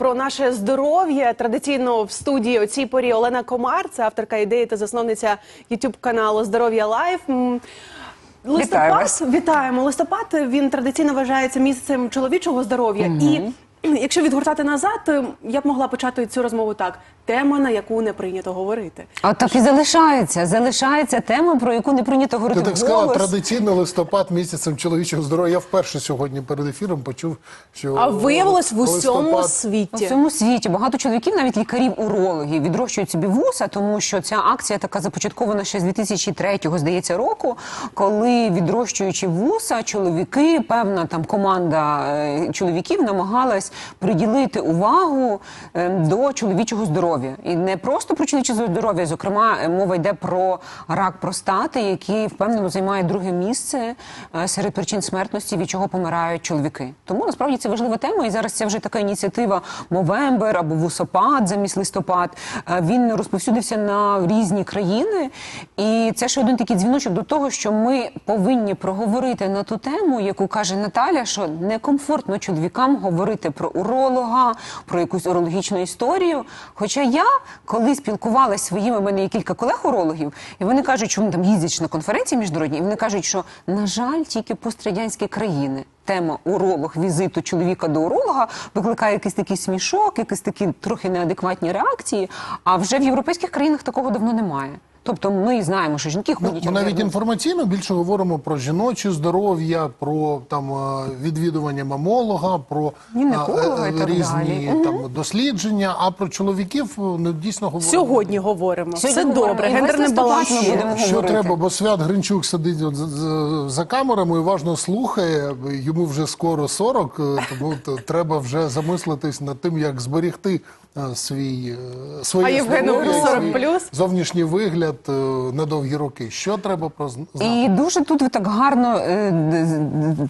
про наше здоров'я. Традиційно в студії о цій порі Олена Комар, це авторка ідеї та засновниця youtube каналу Здоров'я Лайф. Листопад вітаємо. вітаємо. Листопад він традиційно вважається місяцем чоловічого здоров'я. І якщо відгортати назад, я б могла почати цю розмову так: тема, на яку не прийнято говорити. А так і залишається. Залишається тема, про яку не прийнято Ти говорити так сказала, традиційно листопад місяцем чоловічого здоров'я. Я вперше сьогодні перед ефіром почув, що А виявилось в усьому листопад- світі. всьому світі багато чоловіків, навіть лікарів-урологів, відрощують собі вуса, тому що ця акція така започаткована ще з 2003 здається, року, коли відрощуючи вуса, чоловіки, певна там команда е, чоловіків намагалась приділити увагу е, до чоловічого здоров'я. І не просто про чоловіче здоров'я, зокрема, е, мова йде про рак простати, який впевнено займає друге місце е, серед причин смертності, від чого помирають чоловіки. Тому насправді це важлива тема. І зараз це вже така ініціатива Мовембер або Вусопад замість листопад. Е, Він розповсюдився на різні країни. І це ще один такий дзвіночок до того, що ми повинні проговорити на ту тему, яку каже Наталя, що некомфортно чоловікам говорити про уролога, про якусь урологічну історію. Хоча я, коли спілкувалася своїми, в мене є кілька колег-урологів, і вони кажуть, що вони там їздять на конференції міжнародні, і вони кажуть, що на жаль, тільки пострадянські країни. Тема уролог, візиту чоловіка до уролога викликає якийсь такий смішок, якісь такі трохи неадекватні реакції. А вже в європейських країнах такого давно немає. Тобто ми знаємо, що жінки Ну, ходять ми навіть інформаційно більше говоримо про жіноче здоров'я, про там е, відвідування мамолога, про Гінеколога і так різні далі. там дослідження. А про чоловіків е, ну, дійсно говоримо. Сьогодні говоримо. Сьогодні Все говоримо. добре, гендерний баланс будемо Що говорити. треба, бо Свят Гринчук сидить от за камерами, і уважно слухає. Йому вже скоро 40, е, тому треба вже замислитись над тим, як зберігти е, свій е, своє А Євгену здоров'я, 40 свій зовнішній вигляд е, на довгі роки. Що треба про знати? І дуже тут ви так гарно е,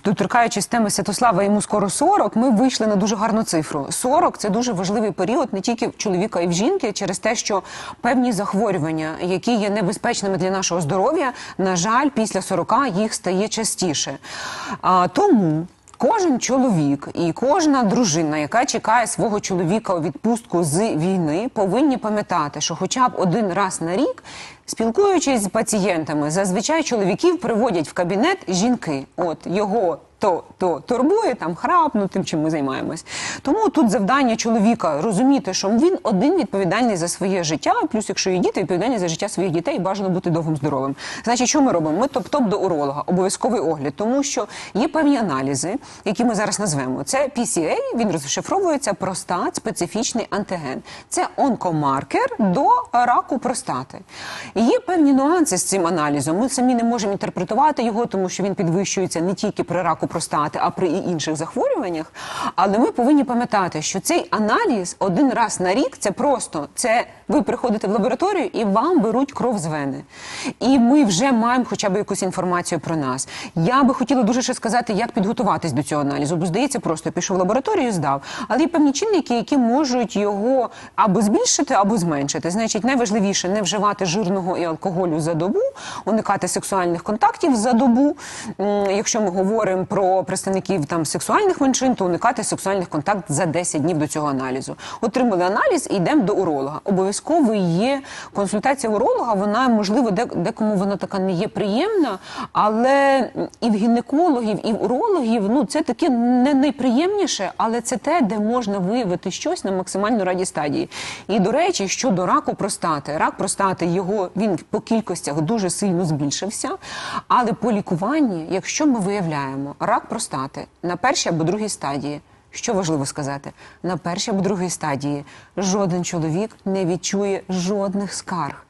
доторкаючись теми Святослава, йому скоро 40, ми вийшли на дуже гарну цифру. 40 – це дуже важливий період не тільки в чоловіка і в жінки, через те, що певні захворювання, які є небезпечними для нашого здоров'я, на жаль, після 40 їх стає частіше. А, тому. Кожен чоловік і кожна дружина, яка чекає свого чоловіка у відпустку з війни, повинні пам'ятати, що хоча б один раз на рік, спілкуючись з пацієнтами, зазвичай чоловіків приводять в кабінет жінки. От його то, то турбує там храпну, тим, чим ми займаємось. Тому тут завдання чоловіка розуміти, що він один відповідальний за своє життя, плюс, якщо є діти, відповідальний за життя своїх дітей, бажано бути довгим здоровим. Значить, що ми робимо? Ми топ-топ до уролога, обов'язковий огляд, тому що є певні аналізи, які ми зараз назвемо. Це PCA, він розшифровується простат, специфічний антиген. Це онкомаркер до раку простати. І є певні нюанси з цим аналізом. Ми самі не можемо інтерпретувати його, тому що він підвищується не тільки при раку простати, а при інших захворюваннях. Але ми повинні пам'ятати, що цей аналіз один раз на рік це просто це ви приходите в лабораторію і вам беруть кров з вени. І ми вже маємо хоча б якусь інформацію про нас. Я би хотіла дуже ще сказати, як підготуватись до цього аналізу, бо здається, просто пішов в лабораторію, здав. Але є певні чинники, які можуть його або збільшити, або зменшити. Значить, найважливіше не вживати жирного і алкоголю за добу, уникати сексуальних контактів за добу. Якщо ми говоримо про представників там сексуальних меншин, то уникати сексуальних контактів за 10 днів до цього аналізу. Отримали аналіз і йдемо до уролога. Обов'язково є консультація уролога. Вона можливо декому вона така не є приємна, але і в гінекологів, і в урологів ну це таке не найприємніше, але це те, де можна виявити щось на максимально раді стадії. І до речі, щодо раку простати, рак простати його він по кількостях дуже сильно збільшився. Але по лікуванні, якщо ми виявляємо рак простати на першій або другій стадії. Що важливо сказати, на першій або другій стадії жоден чоловік не відчує жодних скарг.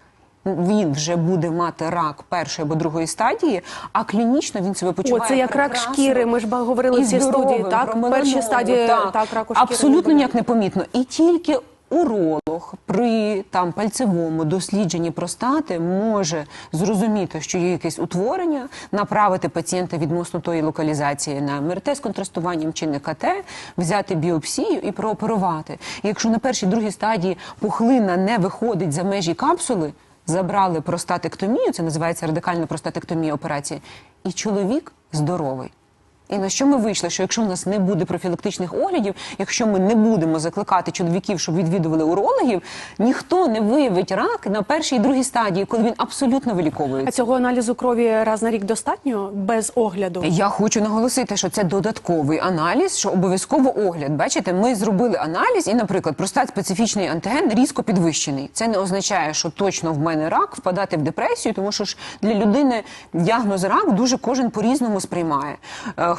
Він вже буде мати рак першої або другої стадії, а клінічно він себе О, почуває це як рак шкіри. Ми ж говорили і в цій студії. Так, перші стадії так, раку шкіри. абсолютно ніяк не помітно. І тільки уролог при там пальцевому дослідженні простати може зрозуміти, що є якесь утворення, направити пацієнта відносно тої локалізації на МРТ з контрастуванням чи не КТ, взяти біопсію і прооперувати. Якщо на першій другій стадії пухлина не виходить за межі капсули. Забрали простатектомію, це називається радикальна простатектомія операція, і чоловік здоровий. І на що ми вийшли? Що якщо у нас не буде профілактичних оглядів, якщо ми не будемо закликати чоловіків, щоб відвідували урологів, ніхто не виявить рак на першій і другій стадії, коли він абсолютно А цього аналізу крові раз на рік достатньо без огляду? Я хочу наголосити, що це додатковий аналіз, що обов'язково огляд. Бачите, ми зробили аналіз, і, наприклад, простат специфічний антиген різко підвищений. Це не означає, що точно в мене рак, впадати в депресію, тому що ж для людини діагноз рак дуже кожен по-різному сприймає.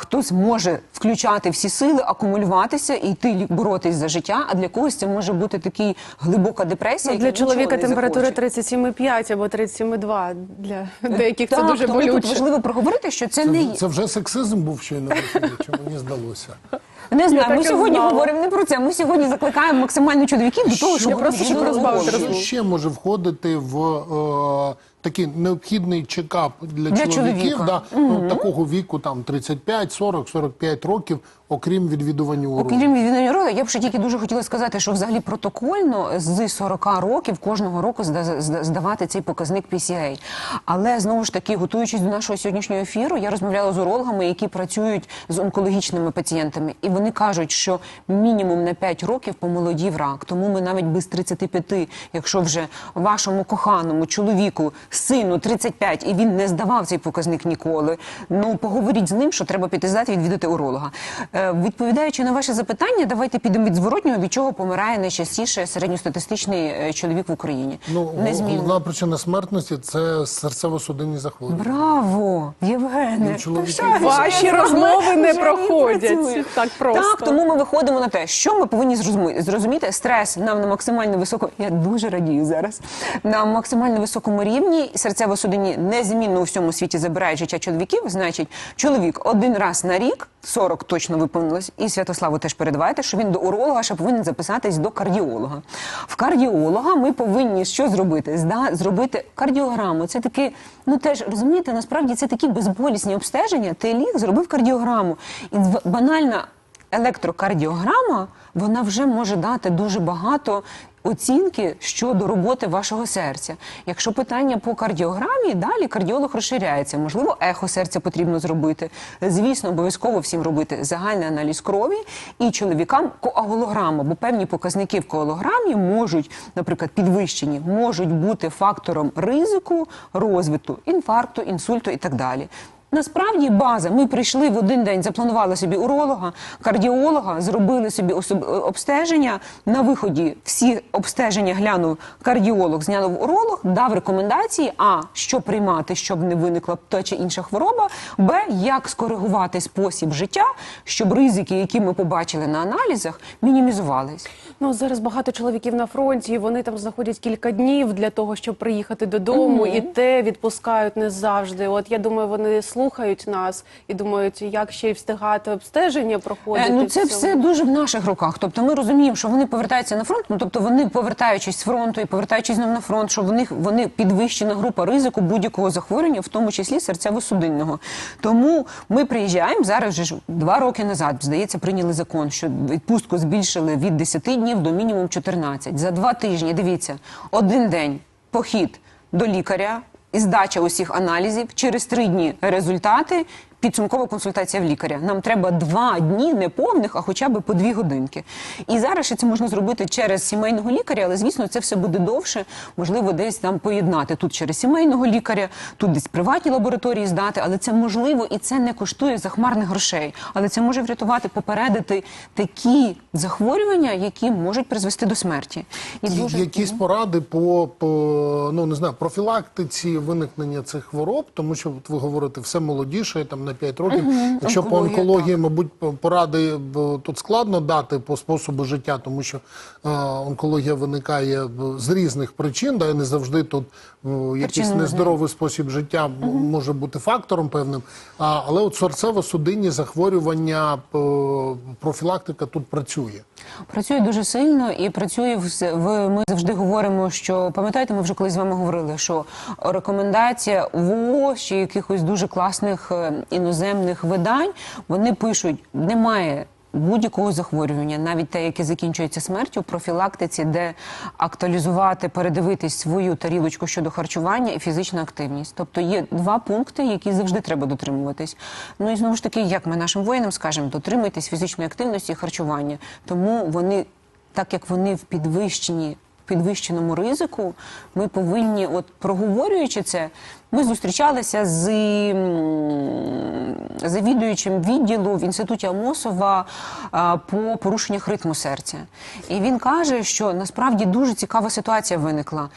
Хтось може включати всі сили, акумулюватися і йти боротись за життя. А для когось це може бути такий глибока депресія. Ну, для чоловіка температура захоче. 37,5 або 37,2. Для деяких це дуже тому тут болюче. важливо проговорити, що це, не Це, це вже сексизм був щойно чи мені здалося. Не знаю, так ми сьогодні знала. говоримо не про це. Ми сьогодні закликаємо максимально чоловіків до того, щоб просто щоб розбавити Що ще може входити в е, такий необхідний чекап для, Для чоловіків да, ну, такого віку, там 35, 40, 45 років, окрім відвідування урологів? Окрім відвідування роду, я б ще тільки дуже хотіла сказати, що взагалі протокольно з 40 років кожного року зда- зда- здавати цей показник PCA. Але знову ж таки, готуючись до нашого сьогоднішнього ефіру, я розмовляла з урологами, які працюють з онкологічними пацієнтами, і вони кажуть, що мінімум на 5 років помолодів рак. Тому ми навіть без 35, якщо вже вашому коханому чоловіку, сину 35, і він не здавав цей показник ніколи. Ну поговоріть з ним, що треба піти здати і відвідати уролога. Е, відповідаючи на ваше запитання, давайте підемо від зворотнього, від чого помирає найчастіше середньостатистичний е, чоловік в Україні. Ну, Незмінно. головна причина смертності це серцево-судинні захворювання. Браво, Євгене! Ну, Ваші розмови не проходять так просто. Так, тому ми виходимо на те, що ми повинні зрозуміти. Зрозуміти стрес нам на максимально високому. Я дуже радію зараз. На максимально високому рівні серцево-судинні незмінно у всьому світі забирають життя чоловіків. Значить, чоловік один раз на рік, 40 точно виповнилось, і Святославу теж передавайте, що він до уролога ще повинен записатись до кардіолога. В кардіолога ми повинні що зробити? Зда зробити кардіограму. Це таки, ну теж розумієте, насправді це такі безболісні обстеження. Ти ліг, зробив кардіограму. І банальна електрокардіограма вона вже може дати дуже багато оцінки щодо роботи вашого серця. Якщо питання по кардіограмі, далі кардіолог розширяється. Можливо, ехо серця потрібно зробити. Звісно, обов'язково всім робити загальний аналіз крові і чоловікам коагулограма, бо певні показники в коагулограмі можуть, наприклад, підвищені, можуть бути фактором ризику розвитку інфаркту, інсульту і так далі. Насправді база. Ми прийшли в один день, запланували собі уролога, кардіолога, зробили собі особ- обстеження. На виході всі обстеження глянув кардіолог, зняв уролог, дав рекомендації: а що приймати, щоб не виникла та чи інша хвороба, б як скоригувати спосіб життя, щоб ризики, які ми побачили на аналізах, мінімізувались. Ну зараз багато чоловіків на фронті. і Вони там знаходять кілька днів для того, щоб приїхати додому, і те відпускають не завжди. От я думаю, вони слухають нас і думають, як ще й встигати обстеження проходити. Е, ну це в все дуже в наших руках. Тобто ми розуміємо, що вони повертаються на фронт. Ну тобто вони повертаючись з фронту і повертаючись знову на фронт, що в них вони підвищена група ризику будь-якого захворювання, в тому числі серцево-судинного. Тому ми приїжджаємо зараз. Вже ж два роки назад здається, прийняли закон, що відпустку збільшили від 10 днів до мінімум 14. За два тижні. Дивіться, один день похід до лікаря і здача усіх аналізів. Через три дні результати. Підсумкова консультація в лікаря. Нам треба два дні не повних, а хоча б по дві годинки. І зараз ще це можна зробити через сімейного лікаря, але звісно, це все буде довше. Можливо, десь там поєднати тут через сімейного лікаря, тут десь приватні лабораторії здати, але це можливо і це не коштує захмарних грошей. Але це може врятувати, попередити такі захворювання, які можуть призвести до смерті. І І Якісь поради по, по ну не знаю профілактиці виникнення цих хвороб, тому що от ви говорите все молодіше, там на 5 років. Якщо по онкології, мабуть, по- поради тут складно дати по способу життя, тому що е, онкологія виникає з різних причин, да, і не завжди тут е, якийсь нездоровий спосіб життя може бути фактором певним. А, але от серцево-судинні захворювання, е, профілактика тут працює. Працює дуже сильно і працює в, ми завжди говоримо, що пам'ятаєте, ми вже колись з вами говорили, що рекомендація ВООЗ чи якихось дуже класних е, іноземних видань вони пишуть, немає будь-якого захворювання, навіть те, яке закінчується смертю, профілактиці, де актуалізувати, передивитись свою тарілочку щодо харчування і фізична активність. Тобто є два пункти, які завжди треба дотримуватись. Ну і знову ж таки, як ми нашим воїнам скажемо, дотримуйтесь фізичної активності і харчування. Тому вони, так як вони в підвищенні підвищеному ризику, ми повинні, от проговорюючи це, ми зустрічалися з завідуючим відділу в інституті Амосова по порушеннях ритму серця. І він каже, що насправді дуже цікава ситуація виникла.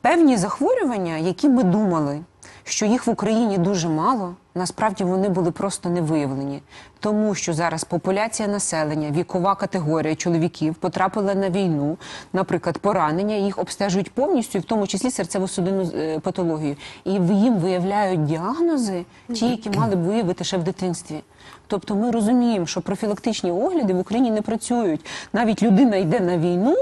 Певні захворювання, які ми думали, що їх в Україні дуже мало, насправді вони були просто не виявлені. Тому що зараз популяція населення, вікова категорія чоловіків потрапила на війну, наприклад, поранення, їх обстежують повністю, в тому числі серцево-судинну е, патологію. І їм виявляють діагнози, ті, які мали б виявити ще в дитинстві. Тобто ми розуміємо, що профілактичні огляди в Україні не працюють. Навіть людина йде на війну,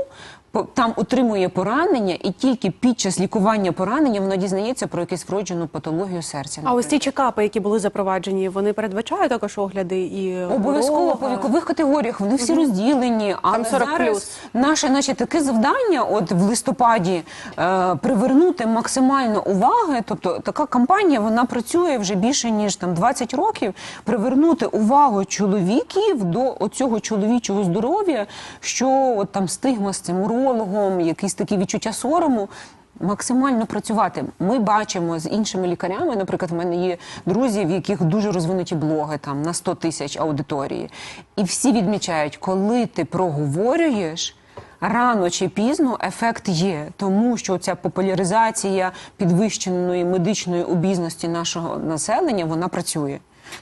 там отримує поранення, і тільки під час лікування поранення вона дізнається про якусь вроджену патологію серця. А ось ці чекапи, які були запроваджені, вони передбачають також огляди і Обов'язково по вікових категоріях вони всі розділені. 40 зараз плюс. наше, значить, таке завдання, от в листопаді, е, привернути максимально уваги. Тобто така кампанія вона працює вже більше ніж там 20 років. Привернути увагу чоловіків до оцього чоловічого здоров'я, що от там стигма з цим урологом, якісь такі відчуття сорому. Максимально працювати. Ми бачимо з іншими лікарями. Наприклад, в мене є друзі, в яких дуже розвинуті блоги там на 100 тисяч аудиторії, і всі відмічають, коли ти проговорюєш. Рано чи пізно ефект є, тому що ця популяризація підвищеної медичної обізності нашого населення вона працює.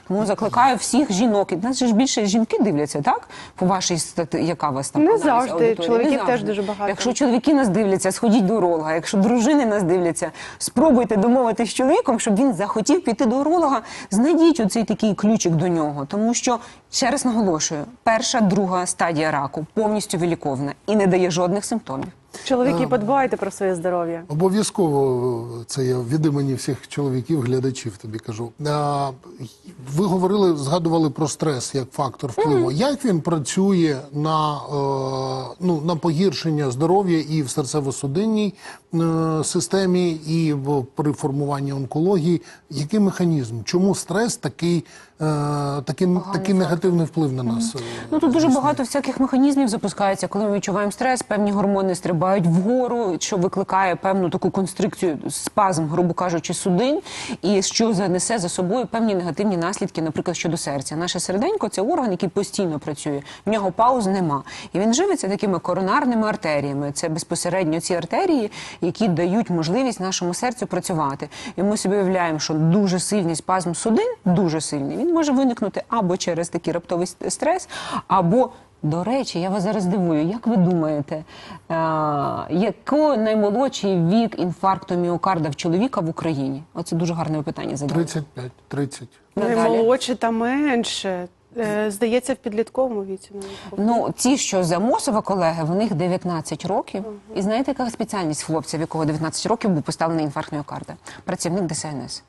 Тому закликаю всіх жінок. І нас же ж більше жінки дивляться, так? По вашій стати, яка у вас там Не аналіз завжди. аудиторії? Чоловіків теж дуже багато. Якщо чоловіки нас дивляться, сходіть до уролога. Якщо дружини нас дивляться, спробуйте домовитися з чоловіком, щоб він захотів піти до уролога. Знайдіть оцей такий ключик до нього, тому що ще раз наголошую: перша, друга стадія раку повністю вилікована і не дає жодних симптомів. Чоловіки, подбайте про своє здоров'я. Обов'язково це я від імені всіх чоловіків, глядачів тобі кажу. А, ви говорили, згадували про стрес як фактор впливу. Як він працює на, е, ну, на погіршення здоров'я і в серцево-судинній е, системі, і в, при формуванні онкології? Який механізм? Чому стрес такий, е, такий, такий негативний вплив на нас? е, Ну тут дуже багато всяких механізмів запускається, коли ми відчуваємо стрес, певні гормони стрибають вгору, що викликає певну таку констрикцію, спазм, грубо кажучи, судин, і що занесе за собою певні негативні наслідки, наприклад, щодо серця. Наше серденько це орган, який постійно працює. В нього пауз нема. І він живиться такими коронарними артеріями. Це безпосередньо ці артерії, які дають можливість нашому серцю працювати. І ми собі уявляємо, що дуже сильний спазм судин, дуже сильний, він може виникнути або через такий раптовий стрес, або до речі, я вас зараз дивую. Як ви думаєте, е, який наймолодший вік інфаркту міокарда в чоловіка в Україні? Оце дуже гарне питання задали. 35, 30. Надалі. Наймолодші та менше. Е, Здається, в підлітковому віці. Ну, ті, що з Амосова колеги, в них 19 років. І знаєте, яка спеціальність хлопця, в якого 19 років був поставлений інфаркт міокарда? Працівник ДСНС.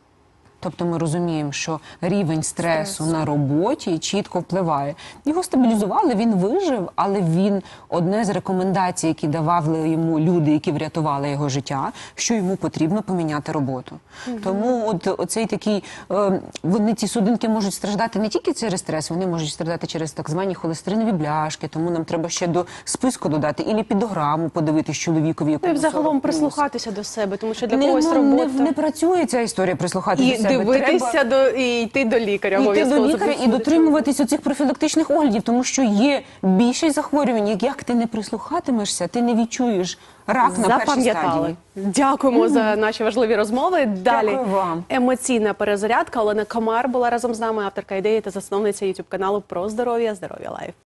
Тобто ми розуміємо, що рівень стресу на роботі чітко впливає. Його стабілізували, він вижив, але він одне з рекомендацій, які давали йому люди, які врятували його життя, що йому потрібно поміняти роботу. Тому от оцей такий е, вони ці судинки можуть страждати не тільки через стрес, вони можуть страждати через так звані холестеринові бляшки. Тому нам треба ще до списку додати і ліпідограму подивитись чоловікові. Ну і якому взагалом 40 плюс. прислухатися до себе, тому що для Не, когось ну, не, робота. не працює ця історія прислухатися. Дивитися Треба до і йти до лікаря. йти до лікаря і дотримуватись оцих профілактичних оглядів, тому що є більшість захворювань. як- Як ти не прислухатимешся, ти не відчуєш рак на першій стадії. Дякуємо за наші важливі розмови. Далі Дякую вам. емоційна перезарядка. Олена Комар була разом з нами, авторка ідеї та засновниця youtube каналу про здоров'я. Здоров'я Лайф.